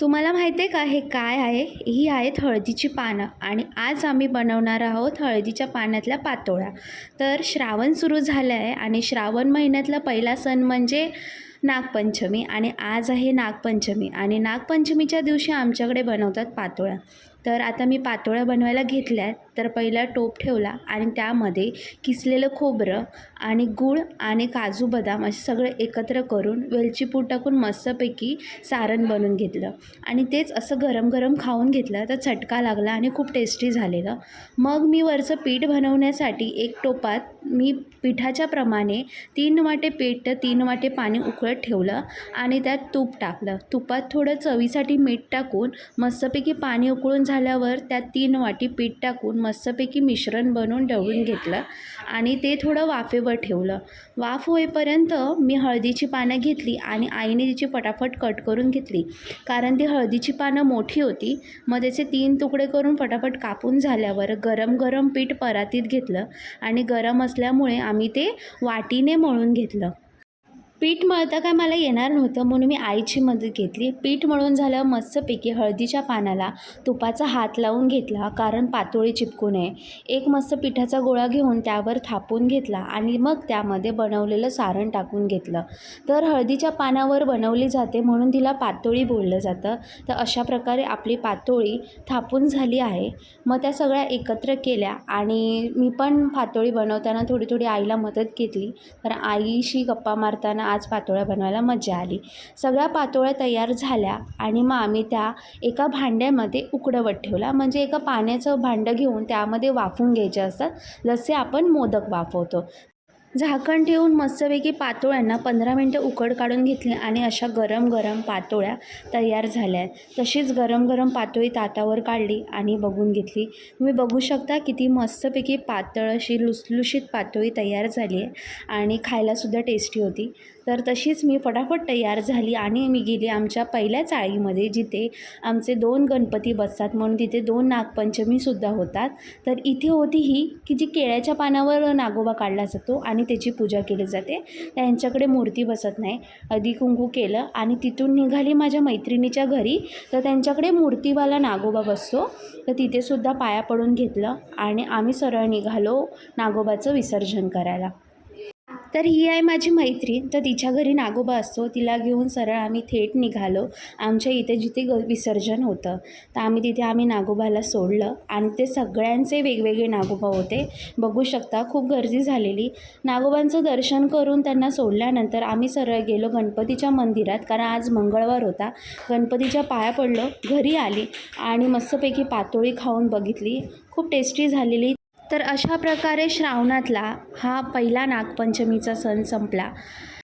तुम्हाला माहिती आहे का? हे काय आहे? ही आहेत हळदीची पानं आणि आज आम्ही बनवणार आहोत हळदीच्या पाण्यातल्या पातोळ्या. तर श्रावण सुरू झालं आहे आणि श्रावण महिन्यातला पहिला सण म्हणजे नागपंचमी आणि आज आहे नागपंचमी आणि नागपंचमीच्या दिवशी आमच्याकडे बनवतात पातोळ्या. तर आता मी पातोळ्या बनवायला घेतल्या आहेत तर पहिला टोप ठेवला आणि त्यामध्ये किसलेलं खोबरं आणि गूळ आणि काजू बदाम असे सगळं एकत्र करून वेलची पूड टाकून मस्तपैकी सारण बनवून घेतलं. आणि तेच असं गरम गरम खाऊन घेतलं तर चटका लागला आणि खूप टेस्टी झालेलं. मग मी वरचं पीठ बनवण्यासाठी एक टोपात मी पिठाच्या प्रमाणे तीन वाटे पीठ तर तीन वाटे पाणी उकळत ठेवलं आणि त्यात तूप टाकलं. तुपात थोडं चवीसाठी मीठ टाकून मस्तपैकी पाणी उकळून झाल्यावर त्यात तीन वाटी पीठ टाकून मस्तपैकी मिश्रण बनवून ढवळून घेतलं आणि ते थोडं वाफेवर ठेवलं. वाफ होईपर्यंत मी हळदीची पानं घेतली आणि आईने तिची फटाफट कट करून घेतली. कारण ती हळदीची पानं मोठी होती. मग त्याचे तीन तुकडे करून फटाफट कापून झाल्यावर गरम गरम पीठ परातीत घेतलं आणि गरम असल्यामुळे आम्ही ते वाटीने मळून घेतलं. पीठ मळता काय मला येणार नव्हतं म्हणून मी आईची मदत घेतली. पीठ मळून झाल्यावर मस्तपैकी हळदीच्या पानाला तुपाचा हात लावून घेतला कारण पातोळी चिपकू नये. एक मस्त पिठाचा गोळा घेऊन त्यावर थापून घेतला आणि मग त्यामध्ये बनवलेलं सारण टाकून घेतलं. तर हळदीच्या पानावर बनवली जाते म्हणून तिला पातोळी बोललं जातं. तर अशा प्रकारे आपली पातोळी थापून झाली आहे. मग त्या सगळ्या एकत्र केल्या आणि मी पण पातोळी बनवताना थोडी थोडी आईला मदत घेतली. तर आईशी गप्पा मारताना आज पातोळ्या बनवायला मजा आली. सगळ्या पातोळ्या तयार झाल्या आणि मग आम्ही त्या एका भांड्यामध्ये उकडवत ठेवला. म्हणजे एका पाण्याचं भांडं घेऊन त्यामध्ये वाफून घ्यायचे असतात. जसे आपण मोदक वाफवतो. झाकण ठेवून मस्तपैकी पातोळ्यांना पंधरा मिनटं उकड काढून घेतली आणि अशा गरम गरम पातोळ्या तयार झाल्या आहेत तशीच गरम गरम पातोळी ताटावर काढली आणि बघून घेतली. तुम्ही बघू शकता किती मस्तपैकी पातळ अशी लुसलुशीत पातोळी तयार झाली आहे आणि खायलासुद्धा टेस्टी होती. तर तशीच मी फटाफट तयार झाली आणि मी गेली आमच्या पहिल्या चाळीमध्ये जिथे आमचे दोन गणपती बसतात. म्हणून तिथे दोन नागपंचमीसुद्धा होतात. तर इथे होती ही की जी केळ्याच्या पानावर नागोबा काढला जातो आणि त्याची पूजा केली जाते. त्यांच्याकडे मूर्ती बसत नाही. हळदी कुंकू केलं आणि तिथून निघाली माझ्या मैत्रिणीच्या घरी. तर त्यांच्याकडे मूर्तीवाला नागोबा बसतो. तर तिथेसुद्धा पाया पडून घेतलं आणि आम्ही सरळ निघालो नागोबाचं विसर्जन करायला. तर ही आहे माझी मैत्रीण तर तिच्या घरी नागोबा असतो. तिला घेऊन सरळ आम्ही थेट निघालो. आमच्या इथे जिथे ग विसर्जन होतं तर आम्ही तिथे आम्ही नागोबाला सोडलं. आणि ते सगळ्यांचे वेगवेगळे नागोबा होते. बघू शकता खूप गर्दी झालेली. नागोबांचं दर्शन करून त्यांना सोडल्यानंतर आम्ही सरळ गेलो गणपतीच्या मंदिरात. कारण आज मंगळवार होता. गणपतीच्या पाया पडलो. घरी आली आणि मस्तपैकी पातोळी खाऊन बघितली. खूप टेस्टी झालेली. तर अशा प्रकारे श्रावणातला हा पहिला नागपंचमीचा सण संपला.